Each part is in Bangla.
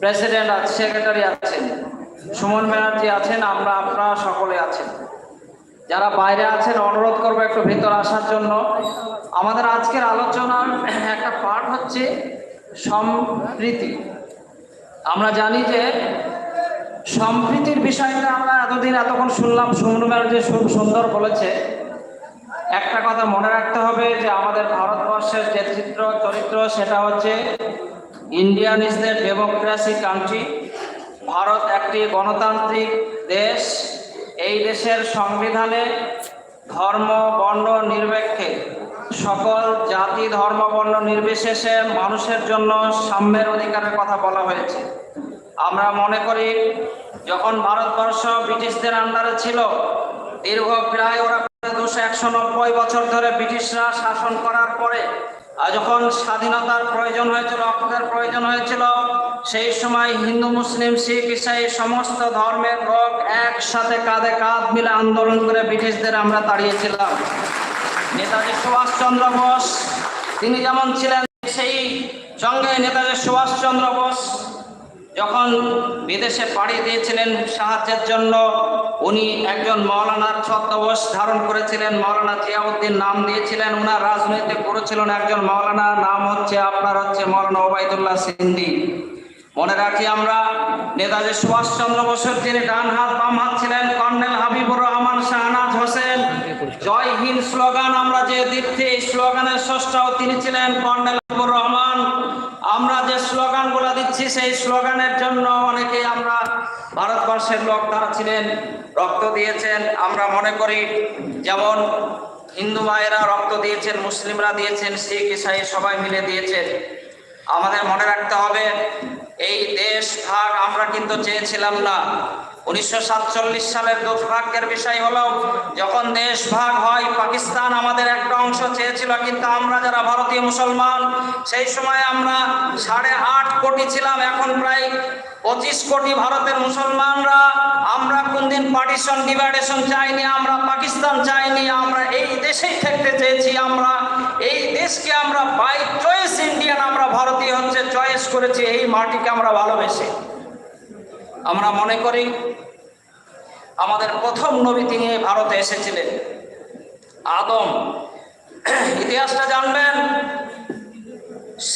প্রেসিডেন্ট আছে সেক্রেটারি আছেন, সুমন ব্যানার্জি আছেন, আমরা, আপনারা সকলে আছেন। যারা বাইরে আছেন, অনুরোধ করব একটু ভিতর আসার জন্য। আমাদের আজকের আলোচনার একটা পার্ট হচ্ছে সম্প্রীতি। আমরা জানি যে সম্প্রীতির বিষয়টা আমরা এতদিন এতক্ষণ শুনলাম, সুমন ব্যানার্জি খুব সুন্দর বলেছে। একটা কথা মনে রাখতে হবে যে আমাদের ভারতবর্ষের যে চিত্র, চরিত্র, সেটা হচ্ছে Indian is the democracy country Bharat একটি গণতান্ত্রিক দেশ। এই দেশের সংবিধানে ধর্ম, বর্ণ নির্বেক্ষে সকল জাতি, ধর্ম, বর্ণ নির্বিশেষে মানুষের জন্য সাম্যের অধিকারের কথা বলা হয়েছে। আমরা মনে করি, যখন ভারতবর্ষ ব্রিটিশদের আন্ডারে ছিল, দীর্ঘ প্রায় ওরা দুশো একশো নব্বই বছর ধরে ব্রিটিশরা শাসন করার পরে যখন স্বাধীনতার প্রয়োজন হয়েছিল, রক্তের প্রয়োজন হয়েছিল, সেই সময় হিন্দু, মুসলিম, শিখ, ইসাই, সমস্ত ধর্মের লোক একসাথে কাঁধে কাঁধ মিলে আন্দোলন করে ব্রিটিশদের আমরা তাড়িয়েছিলাম। নেতাজি সুভাষচন্দ্র বোস, তিনি যেমন ছিলেন, সেই সঙ্গে নেতাজি সুভাষচন্দ্র বোস যখন বিদেশে পাড়ি দিয়েছিলেন সাহায্যের জন্য, উনি একজন মৌলানার ছদ্মবেশ ধারণ করেছিলেন। মৌলানা জিয়াউদ্দিন নাম দিয়েছিলেন। ওনার রাজনৈতিক গুরু ছিলেন একজন মৌলানা, নাম হচ্ছে, আপনার হচ্ছে মৌলানা ওবায়দুল্লাহ সিন্দি। মনে রাখি আমরা, নেতাজি সুভাষচন্দ্র বসুর যিনি ডান হাত, বাম হাত ছিলেন, কর্নেল হাবিবুর রহমান শাহনাজ হোসেন। জয় হিন্দ স্লোগান, আমরা যে এই স্লোগানের স্রষ্টাও তিনি ছিলেন, কর্নেল হাবিবুর রহমান আমরা যে স্লোগানগুলো দিচ্ছি সেই স্লোগানের জন্য অনেকেই আমরা ভারতবর্ষের লোক তারা ছিলেন, রক্ত দিয়েছেন। আমরা মনে করি যেমন হিন্দু মায়েরা রক্ত দিয়েছেন, মুসলিমরা দিয়েছেন, শিখ, ইসাই সবাই মিলে দিয়েছেন। আমাদের মনে রাখতে হবে, এই দেশ ভাগ আমরা কিন্তু চেয়েছিলাম না। উনিশশো সাতচল্লিশ সালের দুর্ভাগ্যের বিষয় হলো, যখন দেশ ভাগ হয়, পাকিস্তান আমাদের একটা অংশ চেয়েছিল, কিন্তু আমরা যারা ভারতীয় মুসলমান, সেই সময় আমরা সাড়ে আট কোটি ছিলাম, এখন প্রায় পঁচিশ কোটি ভারতের মুসলমানরা। আমরা কোনদিন পার্টিশন ডিভাইডেশন চাইনি, আমরা পাকিস্তান চাইনি, আমরা এই দেশেই থাকতে চেয়েছি, আমরা এই দেশকে আমরা বাই চয়েস ইন্ডিয়ান আমরা ভারতীয় হচ্ছে চয়েস করেছি, এই মাটিকে আমরা ভালোবেসে। আমরা মনে করি আমাদের প্রথম নবী তিনি ভারতে এসেছিলেন। আদম, ইতিহাসটা জানবেন,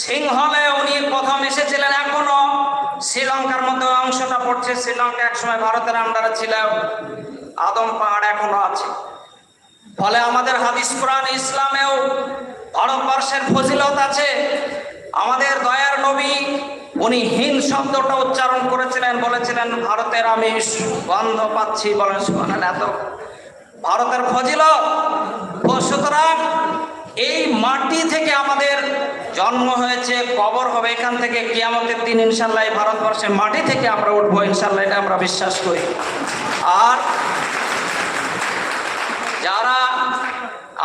সিংহলে উনি প্রথম এসেছিলেন এখনও। শ্রীলঙ্কার মধ্যে অংশটা পড়ছে, শ্রীলঙ্কা একসময় ভারতের আন্ডারে ছিল। আদম পাহাড় এখনও আছে। ফলে আমাদের হাদিস কোরআন, ইসলামেও ভারতবর্ষের ফজিলত আছে। আমাদের দয়ার নবী উনি হিন শব্দটা উচ্চারণ করেছিলেন বলেছিলেন ভারতের আমি গন্ধ পাচ্ছি। বলেন সুবহানাল্লাহ, এত ভারতের ফজিল সুতরাং এই মাটি থেকে আমাদের জন্ম হয়েছে কবর হবে এখান থেকে কিয়ামতের দিন ইনশাল্লাহ ভারতবর্ষের মাটি থেকে আমরা উঠবো ইনশাল্লাহ এটা আমরা বিশ্বাস করি। আর যারা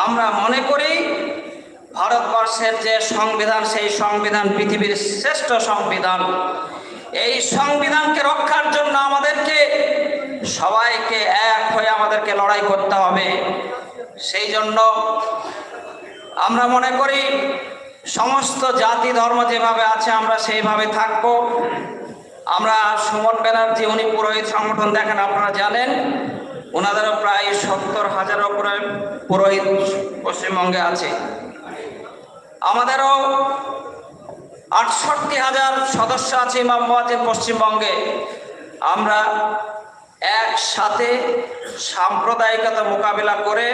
আমরা মনে করি ভারতবর্ষের যে সংবিধান, সেই সংবিধান পৃথিবীর শ্রেষ্ঠ সংবিধান। এই সংবিধানকে রক্ষার জন্য আমাদেরকে সবাইকে এক হয়ে আমাদেরকে লড়াই করতে হবে। সেই জন্য আমরা মনে করি, সমস্ত জাতি ধর্ম যেভাবে আছে, আমরা সেইভাবে থাকব। আমরা সুমন ব্যানার্জি, উনি পুরোহিত সংগঠন দেখেন, আপনারা জানেন, ওনাদেরও প্রায় সত্তর হাজার উপরে পুরোহিত পশ্চিমবঙ্গে আছে। আমাদেরও আটষট্টি হাজার সদস্য আছে ইমাম পশ্চিমবঙ্গে। আমরা একসাথে সাম্প্রদায়িকতা মোকাবিলা করে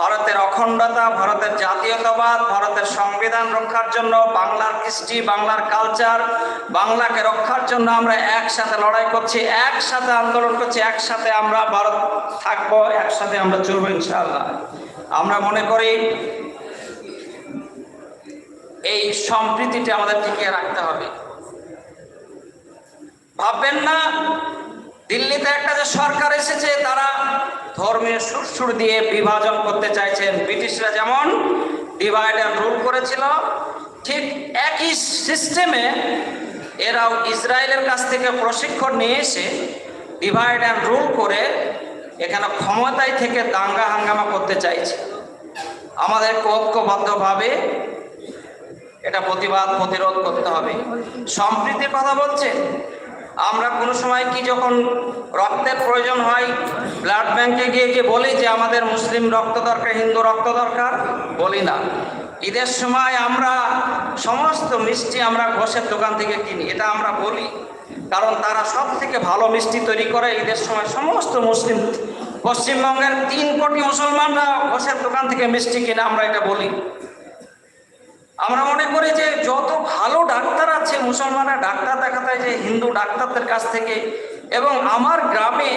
ভারতের অখণ্ডতা, ভারতের জাতীয়তাবাদ, ভারতের সংবিধান রক্ষার জন্য, বাংলার কৃষ্টি, বাংলার কালচার, বাংলাকে রক্ষার জন্য আমরা একসাথে লড়াই করছি, একসাথে আন্দোলন করছি, একসাথে আমরা ভারত থাকব, একসাথে আমরা চলবো ইনশাআল্লাহ। আমরা মনে করি এই সম্প্রীতিটা আমাদের টিকিয়ে রাখতে হবে। ভাববেন না, দিল্লিতে একটা যে সরকার এসেছে, তারা ধর্মীয় সুরসুর দিয়ে বিভাজন করতে চাইছেন। ব্রিটিশরা যেমন ডিভাইড অ্যান্ড রুল করেছিল, ঠিক একই সিস্টেমে এরাও ইসরায়েলের কাছ থেকে প্রশিক্ষণ নিয়ে এসে ডিভাইড অ্যান্ড রুল করে এখানে ক্ষমতায় থেকে দাঙ্গা হাঙ্গামা করতে চাইছে। আমাদেরকে ঐক্যবদ্ধভাবে এটা প্রতিবাদ, প্রতিরোধ করতে হবে। সম্প্রীতির কথা বলছেন আমরা কোনো সময় কি যখন রক্তের প্রয়োজন হয় ব্লাড ব্যাংকে গিয়ে গিয়ে বলি যে আমাদের মুসলিম রক্ত দরকার, হিন্দু রক্ত দরকার, বলি না। ঈদের সময় আমরা সমস্ত মিষ্টি আমরা ঘোষের দোকান থেকে কিনি, এটা আমরা বলি। কারণ তারা সব থেকে ভালো মিষ্টি তৈরি করে ঈদের সময় সমস্ত মুসলিম, পশ্চিমবঙ্গের তিন কোটি মুসলমানরা ঘোষের দোকান থেকে মিষ্টি কিনে আমরা এটা বলি। আমরা মনে করি যে যত ভালো ডাক্তার আছে, মুসলমানরা ডাক্তার দেখাতে হয় যে হিন্দু ডাক্তারদের কাছ থেকে। এবং আমার গ্রামে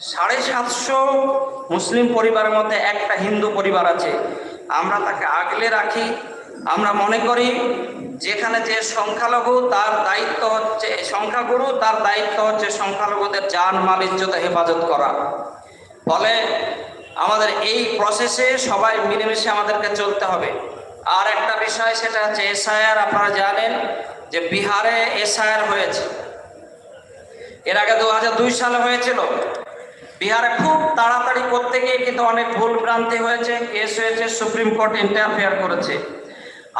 সাড়ে সাতশো মুসলিম পরিবারের মধ্যে একটা হিন্দু পরিবার আছে। আমরা তাকে আগলে রাখি। আমরা মনে করি যেখানে যে সংখ্যালঘু, তার দায়িত্ব হচ্ছে, সংখ্যাগুরু, তার দায়িত্ব হচ্ছে সংখ্যালঘুদের জান, মাল, ইজ্জত, হেফাজত করা। ফলে আমাদের এই প্রসেসে সবাই মিলেমিশে আমাদেরকে চলতে হবে। আর একটা বিষয় সেটা হচ্ছে এসআইআর, আপনারা জানেন যে বিহারে এসআইআর হয়েছে। এর আগে দু হাজার দুই সালে হয়েছিল। বিহারে খুব তাড়াতাড়ি করতে গিয়ে কিন্তু অনেক ভুল ভ্রান্তি হয়েছে। কেস হয়েছে সুপ্রিম কোর্ট ইন্টারফেয়ার করেছে।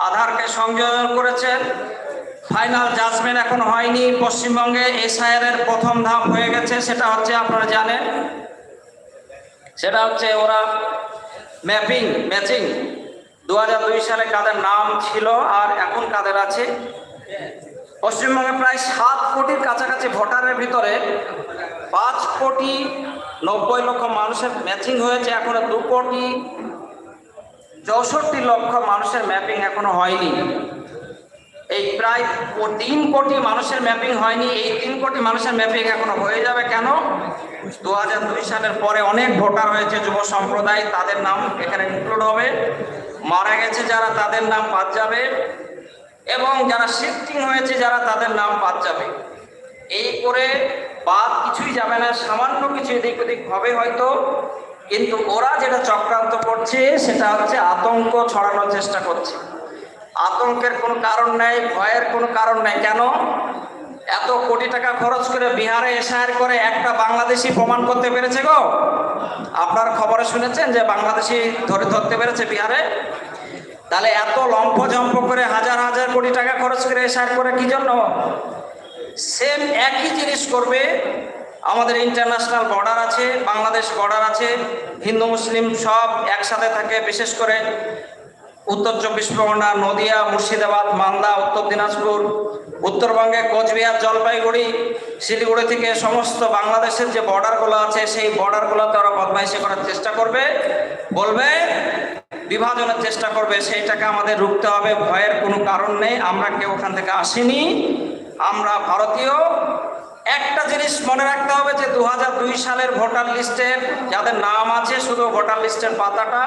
আধারকে সংযোজন করেছেন ফাইনাল জাজমেন্ট এখন হয়নি। পশ্চিমবঙ্গে এসআইআর এর প্রথম ধাপ হয়ে গেছে। সেটা হচ্ছে আপনারা জানেন। সেটা হচ্ছে ওরা ম্যাপিং ম্যাচিং দু হাজার দুই সালে কাদের নাম ছিল আর এখন কাদের আছে? পশ্চিমবঙ্গে প্রায় সাত কোটির কাছাকাছি ভোটারের ভিতরে পাঁচ কোটি নব্বই লক্ষ মানুষের ম্যাচিং হয়েছে, এখনও দু কোটি চৌষট্টি লক্ষ মানুষের ম্যাপিং এখনও হয়নি। এই প্রায় তিন কোটি মানুষের ম্যাপিং হয়নি। এই তিন কোটি মানুষের ম্যাপিং এখনও হয়ে যাবে কেন? দু হাজার দুই সালের পরে অনেক ভোটার হয়েছে যুব সম্প্রদায়, তাদের নাম এখানে ইনক্লুড হবে। মারা গেছে যারা, তাদের নাম বাদ যাবে। এবং যারা শিফটিং হয়েছে, যারা তাদের নাম বাদ যাবে। এই করে বাদ কিছুই যাবে না, সামান্য কিছু এদিক ওদিক হবে হয়তো। কিন্তু ওরা যেটা চক্রান্ত করছে, সেটা হচ্ছে আতঙ্ক ছড়ানোর চেষ্টা করছে। আতঙ্কের কোনো কারণ নেই, ভয়ের কোনো কারণ নেই। কেন? এত কোটি টাকা খরচ করে বিহারে এসআর করে একটা বাংলাদেশি প্রমাণ করতে পেরেছে গো? আপনার খবরে শুনেছেন যে বাংলাদেশি ধরে ধরতে পেরেছে বিহারে? তাহলে এত লম্ফ জম্প করে হাজার হাজার কোটি টাকা খরচ করে এসআর করে কি জন্য? সেম একই জিনিস করবে আমাদের ইন্টারন্যাশনাল বর্ডার আছে, বাংলাদেশ বর্ডার আছে, হিন্দু, মুসলিম সব একসাথে থাকে, বিশেষ করে উত্তর চব্বিশ পরগনা, নদিয়া, মুর্শিদাবাদ, মালদা, উত্তর দিনাজপুর, উত্তরবঙ্গে কোচবিহার, জলপাইগুড়ি, শিলিগুড়ি থেকে সমস্ত বাংলাদেশের যে বর্ডারগুলো আছে, সেই বর্ডারগুলোতে ওরা বদমাইশি করার চেষ্টা করবে। বলবে, বিভাজনের চেষ্টা করবে, সেইটাকে আমাদের রুখতে হবে, ভয়ের কোনো কারণ নেই, আমরা কেউ ওখান থেকে আসিনি। আমরা ভারতীয়। একটা জিনিস মনে রাখতে হবে যে দু হাজার দুই সালের ভোটার লিস্টের যাদের নাম আছে, শুধু ভোটার লিস্টের পাতাটা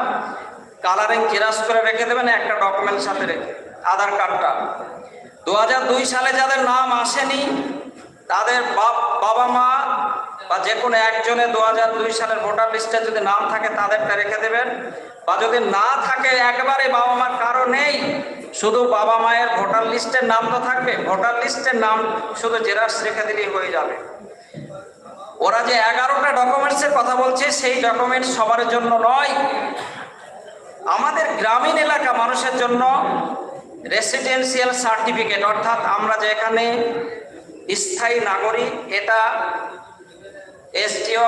কালারিং কিরাস করে রেখে দেবেন, একটা ডকুমেন্ট সাথে রেখে আধার কার্ডটা। দু দুই সালে যাদের নাম আসেনি, তাদের বাপ, বাবা মা বা যে কোনো একজনে দু দুই সালের ভোটার লিস্টে যদি নাম থাকে, তাদেরটা রেখে দেবেন। বা যদি না থাকে, একবারে বাবা মার কারও নেই, শুধু বাবা মায়ের ভোটার লিস্টের নাম তো থাকবে, ভোটার লিস্টের নাম শুধু জেরাক্স রেখে দিলেই হয়ে যাবে। ওরা যে এগারোটা ডকুমেন্টসের কথা বলছে, সেই ডকুমেন্টস সবার জন্য নয়। আমাদের গ্রামীণ এলাকা মানুষের জন্য রেসিডেন্সিয়াল সার্টিফিকেট অর্থাৎ আমরা যে এখানে স্থায়ী নাগরিক, এটা এসডিও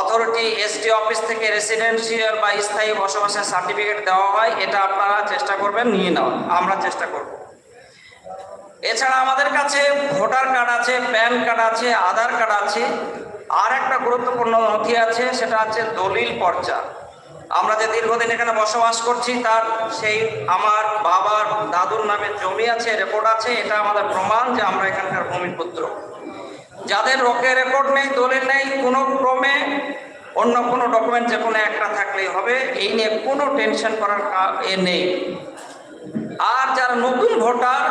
অথরিটি এসডি অফিস থেকে রেসিডেন্সিয়াল বা স্থায়ী বসবাসের সার্টিফিকেট দেওয়া হয়, এটা আপনারা চেষ্টা করবেন, নিয়ে নেওয়া আমরা চেষ্টা করব। এছাড়া আমাদের কাছে ভোটার কার্ড আছে, প্যান কার্ড আছে, আধার কার্ড আছে, আর একটা গুরুত্বপূর্ণ নথি আছে, সেটা হচ্ছে দলিল পর্চা। আমরা যে দীর্ঘদিন এখানে বসবাস করছি, তার সেই আমার বাবার দাদুর নামে জমি আছে, রেকর্ড আছে, এটা আমাদের প্রমাণ যে আমরা এখানকার ভূমিপুত্র যাদের রোকে রেকর্ড নেই, দলিল নেই, কোনো ক্রমে অন্য কোনো ডকুমেন্ট যে কোনো একটা থাকলেই হবে, এই নিয়ে কোনো টেনশন করার এ নেই। আর যারা নতুন ভোটার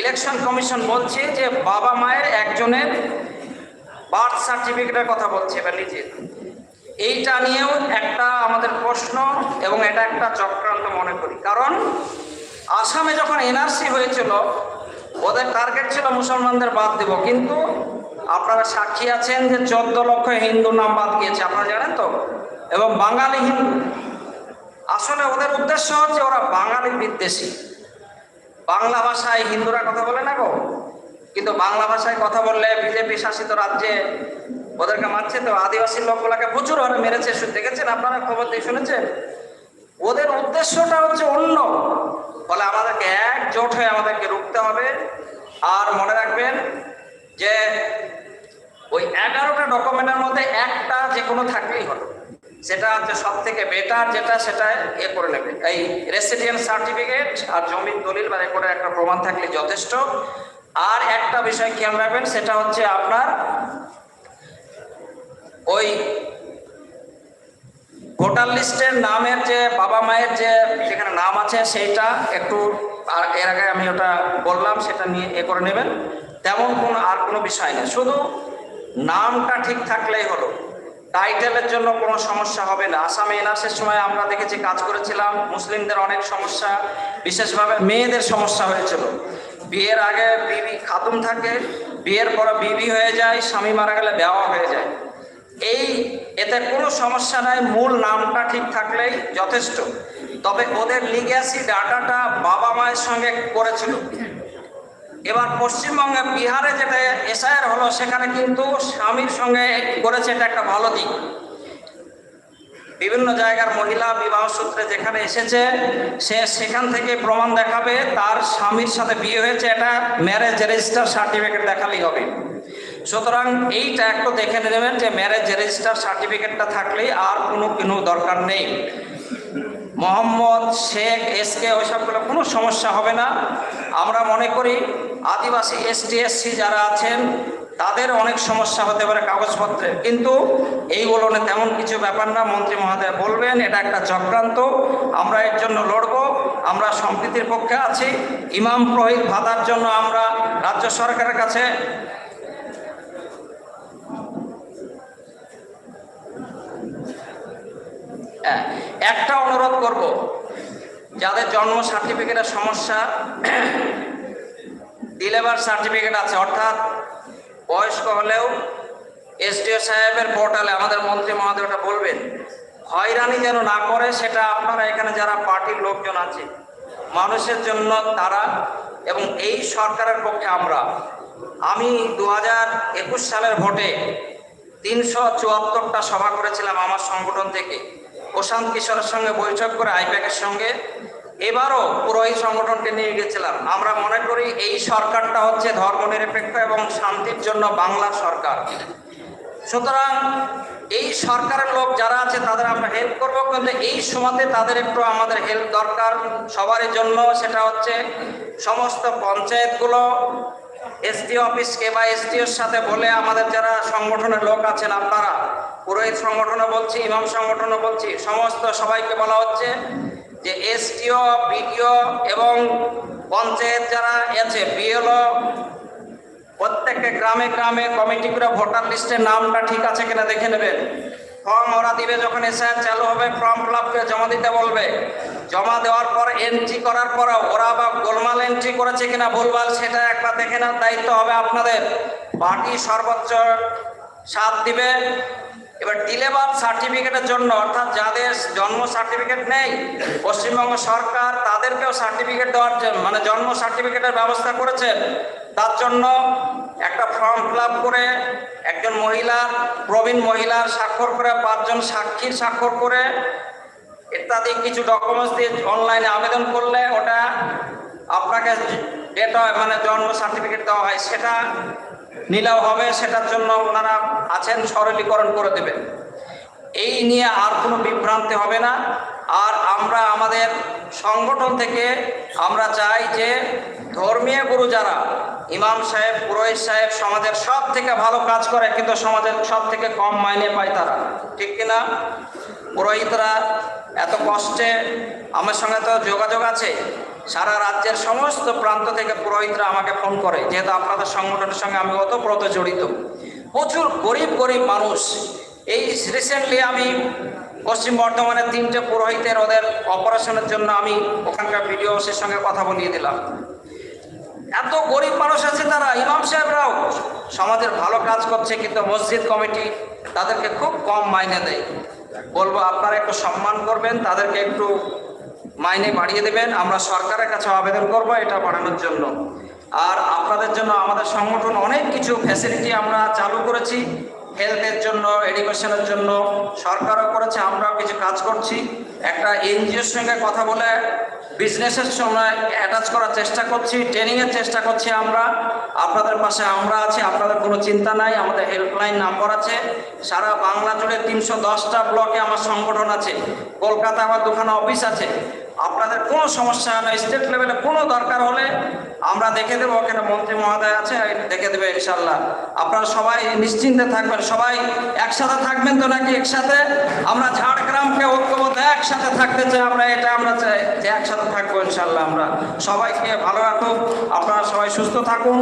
ইলেকশন কমিশন বলছে যে বাবা মায়ের একজনের বার্থ সার্টিফিকেটের কথা বলছে, এবার নিজের এইটা নিয়েও একটা আমাদের প্রশ্ন এবং এটা একটা চক্রান্ত মনে করি। কারণ আসামে যখন এনআরসি হয়েছিল, ওদের টার্গেট ছিল মুসলমানদের বাদ দেব। কিন্তু আপনারা সাক্ষী আছেন যে চোদ্দ লক্ষ হিন্দু নাম বাদ গিয়েছে, আপনারা জানেন তো? এবং বাঙালি হিন্দু। আসলে ওদের উদ্দেশ্য হচ্ছে ওরা বাঙালি বিদ্বেষী। বাংলা ভাষায় হিন্দুরা কথা বলে না গো? কিন্তু বাংলা ভাষায় কথা বললে বিজেপি শাসিত রাজ্যে ওদেরকে মারছে তো আদিবাসী লোকগুলাকে প্রচুর হারে মেরেছে দেখেছেন আপনারা খবর দিয়ে শুনেছেন? ওদের উদ্দেশ্যটা হচ্ছে অন্য। ফলে আমাদেরকে একজোট হয়ে আমাদেরকে রুখতে হবে। আর মনে রাখবেন যে ওই এগারোটা ডকুমেন্টের মধ্যে একটা যে কোনো থাকলেই হলো। সেটা হচ্ছে সব থেকে বেটার যেটা সেটা এ করে নেবে। এই রেসিডেন্ট সার্টিফিকেট আর জমির দলিল বা রেকর্ডের একটা প্রমাণ থাকলে যথেষ্ট। আর একটা বিষয় খেয়াল রাখবেন, সেটা হচ্ছে আপনার ওই ভোটার লিস্টের নামের যে বাবা মায়ের যে যেখানে নাম আছে সেইটা একটু আর এর আগে আমি ওটা বললাম, সেটা নিয়ে এ করে নেবেন। তেমন কোনো আর কোনো বিষয় নেই। শুধু নামটা ঠিক থাকলেই হলো। টাইটেলের জন্য কোনো সমস্যা হবে না। আসামে এনআরসির সময় আমরা দেখেছি কাজ করেছিলাম। মুসলিমদের অনেক সমস্যা, বিশেষভাবে মেয়েদের সমস্যা হয়েছিল। বিয়ের আগে বিবি খাতুন থাকে, বিয়ের পরে বিবি হয়ে যায়, স্বামী মারা গেলে দেওয়া হয়ে যায়। এই এতে কোনো সমস্যা নাই, মূল নামটা ঠিক থাকলেই যথেষ্ট। তবে ওদের লিগ্যাসি ডাটাটা বাবা মায়ের সঙ্গে করেছিল। এবার পশ্চিমবঙ্গে বিহারে যেটা এসআইআর হলো, সেখানে কিন্তু স্বামীর সঙ্গে করেছে এটা একটা ভালো দিক। বিভিন্ন জায়গার মহিলা বিবাহ সূত্রে যেখানে এসেছে, সে সেখান থেকে প্রমাণ দেখাবে, তার স্বামীর সাথে বিয়ে হয়েছে, এটা ম্যারেজ রেজিস্টার সার্টিফিকেট দেখালেই হবে। সুতরাং এইটা একটু দেখে নেবেন যে ম্যারেজ রেজিস্টার সার্টিফিকেটটা থাকলেই আর কোনো কোনো দরকার নেই। মোহাম্মদ, শেখ এসকে ওইসবগুলো কোনো সমস্যা হবে না। আমরা মনে করি আদিবাসী এসসি যারা আছেন তাদের অনেক সমস্যা হতে পারে কাগজপত্রে। কিন্তু এইগুলো নিয়ে তেমন কিছু ব্যাপার না। মন্ত্রী মহোদয় বলবেন, এটা একটা চক্রান্ত। আমরা এর জন্য লড়বো। আমরা সম্প্রীতির পক্ষে আছি। ইমাম প্রহিত ভাতার জন্য আমরা রাজ্য সরকারের কাছে একটা অনুরোধ করব। যাদের জন্ম সার্টিফিকেটের সমস্যা ডিলেভার সার্টিফিকেট আছে, অর্থাৎ বয়স্ক হলেও এসডিও সাহেবের পোর্টালে আমাদের মন্ত্রী মহোদয় ওটা বলবেন, হয়রানি যেন না করে সেটা আপনারা এখানে যারা পার্টির লোকজন আছে, মানুষের জন্য তারা এবং এই সরকারের পক্ষে আমরা। আমি দু হাজার একুশ সালের ভোটে তিনশো চুয়াত্তরটা সভা করেছিলাম আমার সংগঠন থেকে। প্রশান্ত কিশোরের সঙ্গে বৈঠক করে আইপ্যাকের সঙ্গে এবারও পুরোহিত সংগঠনকে নিয়ে গেছিলাম। আমরা মনে করি এই সরকারটা হচ্ছে ধর্মনিরপেক্ষ এবং শান্তির জন্য বাংলা সরকার। সুতরাং এই সরকারের লোক যারা আছে, তাদের আমরা হেল্প করব, কিন্তু এই সময়তে তাদের একটু আমাদের হেল্প দরকার সবারই জন্য। সেটা হচ্ছে সমস্ত পঞ্চায়েতগুলো এসডি অফিসকে বা এসডিওর সাথে বলে আমাদের যারা সংগঠনের লোক আছেন আপনারা পুরোহিত সংগঠনও বলছি, ইমাম সংগঠনও বলছি, সমস্ত সবাইকে বলা হচ্ছে যে এসডিও বিডিও এবং পঞ্চায়েত যারা আছে, বিএলও, প্রত্যেককে গ্রামে গ্রামে কমিটি করে ভোটার লিস্টের নামটা ঠিক আছে কিনা দেখে নেবেন। ফর্ম ওরা দিবে যখন এসআইআর চালু হবে, ফর্ম ফিল করে জমা দিতে বলবে। জমা দেওয়ার পর এন্ট্রি করার পর ওরা বা গোলমাল এন্ট্রি করেছে কিনা ভুলভাল সেটা একবার দেখে নেওয়ার দায়িত্ব হবে আপনাদের। পার্টি সর্বোচ্চ সাথ দিবে। এবার ডিলেভার সার্টিফিকেটের জন্য, অর্থাৎ যাদের জন্ম সার্টিফিকেট নেই, পশ্চিমবঙ্গ সরকার তাদেরকেও সার্টিফিকেট দেওয়ার জন্য মানে জন্ম সার্টিফিকেটের ব্যবস্থা করেছেন তার জন্য একটা ফর্ম ফিল করে একজন মহিলার প্রবীণ মহিলার স্বাক্ষর করে, পাঁচজন সাক্ষীর স্বাক্ষর করে, ইত্যাদি কিছু ডকুমেন্টস দিয়ে অনলাইনে আবেদন করলে ওটা আপনাকে ডেট মানে জন্ম সার্টিফিকেট দেওয়া হয়। সেটা নিলেও হবে, সেটার জন্য ওনারা আছেন, সরলীকরণ করে দেবেন। এই নিয়ে আর কোনো বিভ্রান্তি হবে না। আর আমরা আমাদের সংগঠন থেকে আমরা চাই যে ধর্মীয় গুরু যারা, ইমাম সাহেব পুরোহিত সাহেব, সমাজের সব থেকে ভালো কাজ করে, কিন্তু সমাজের সব থেকে কম মাইনে পায় তারা। ঠিক কিনা পুরোহিতরা এত কষ্টে আমার সঙ্গে তো যোগাযোগ আছে। সারা রাজ্যের সমস্ত প্রান্ত থেকে পুরোহিতরা আমাকে ফোন করে, যেহেতু আপনাদের সংগঠনের সঙ্গে আমি অতপ্রত জড়িত। প্রচুর গরিব গরিব মানুষ। এই রিসেন্টলি আমি পশ্চিম বর্ধমানের তিনটে পুরোহিতের ওদের অপারেশনের জন্য আমি ওখানকার ভিডিও অফিসের সঙ্গে কথা বলিয়ে দিলাম। এত গরিব মানুষ আছে তারা, ইমাম সাহেবরাও। সমাজের ভালো কাজ করছে, কিন্তু মসজিদ কমিটি তাদেরকে খুব কম মাইনে দেয়। বলব, আপনারা একটু সম্মান করবেন, তাদেরকে একটু মাইনে বাড়িয়ে দেবেন, আমরা সরকারের কাছে আবেদন করব এটা বাড়ানোর জন্য। আর আপনাদের জন্য আমাদের সংগঠন অনেক কিছু ফ্যাসিলিটি আমরা চালু করেছি হেলথের জন্য এডুকেশনের জন্য, সরকারও করেছে, আমরাও কিছু কাজ করছি। একটা এনজিওর সঙ্গে কথা বলে বিজনেসের সময় অ্যাটাচ করার চেষ্টা করছি ট্রেনিংয়ের চেষ্টা করছি আমরা। আপনাদের পাশে আমরা আছি, আপনাদের কোনো চিন্তা নাই, আমাদের হেল্পলাইন নাম্বার আছে। সারা বাংলা জুড়ে তিনশো দশটা ব্লকে আমার সংগঠন আছে। কলকাতা আমার দুখানা অফিস আছে। আপনাদের কোনো সমস্যা না স্টেট লেভেলে কোনো দরকার হলে আমরা দেখে দেবো, ওখানে মন্ত্রী মহোদয় আছে, দেখে দেবে ইনশাল্লাহ আপনারা সবাই নিশ্চিন্তে থাকবেন, সবাই একসাথে থাকবেন তো নাকি একসাথে? আমরা ঝাড়গ্রামকে ঐক্যবদ্ধ একসাথে থাকতে চাই আমরা, এটা আমরা চাই যে একসাথে থাকব ইনশাল্লাহ আমরা। সবাইকে ভালো রাখুন আপনারা সবাই সুস্থ থাকুন,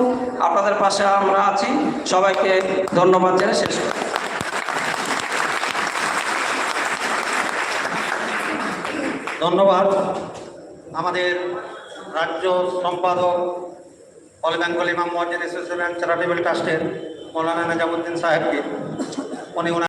আপনাদের পাশে আমরা আছি। সবাইকে ধন্যবাদ জানিয়ে শেষ ধন্যবাদ। আমাদের রাজ্য সম্পাদক অল বেঙ্গল ইমাম মসজিদ অ্যাসোসিয়েশন চ্যারিটেবল ট্রাস্টের মৌলানা নাজামুদ্দিন সাহেবকে। উনি